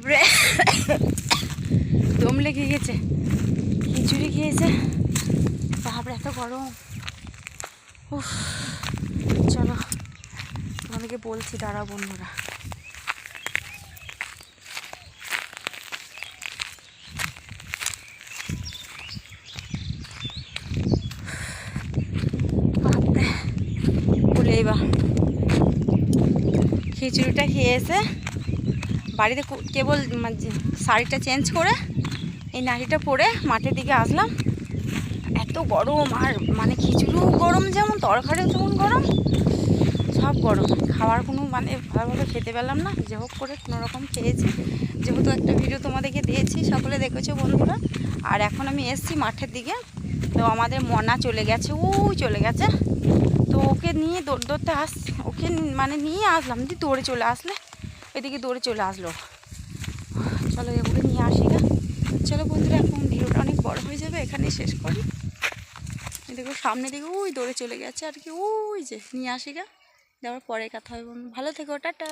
বাপরে। দম লেগে গেছে, খিচুড়ি খেয়েছে। বাপরে, এত গরম। চলো, তোমাদেরকে বলছি, দাঁড়াও বন্ধুরা। বাপরে, বলে এবার খিচুড়িটা খেয়ে এসে বাড়িতে কেবল মানে শাড়িটা চেঞ্জ করে এই নাড়িটা পরে মাঠের দিকে আসলাম। এত গরম, আর মানে খিচুড়িও গরম যেমন, তরকারিও তেমন গরম, সব গরম। খাওয়ার কোনো মানে ভালোভাবে খেতে পেলাম না। যে হোক করে কোনো রকম খেয়েছি। যেহেতু একটা ভিডিও তোমাদেরকে দিয়েছি, সকলে দেখেছ বন্ধুরা। আর এখন আমি এসছি মাঠের দিকে। তো আমাদের মনা চলে গেছে ও চলে গেছে। তো ওকে নিয়ে দৌড় দৌড়তে আস, ওকে মানে নিয়ে আসলাম দিয়ে দৌড়ে চলে আসলে। ওইদিকে দৌড়ে চলে আসলো। চলো এগুলো নিয়ে আসি না চলো বন্ধুরা, এখন ভিডিওটা অনেক বড় হয়ে যাবে এখানে শেষ করি। দেখো সামনে দিকে, ওই দৌড়ে চলে গেছে আর কি, ওই যে নিয়ে আসি গা। দেওয়ার পরে কথা হবে ভালো থেকো, টাটা।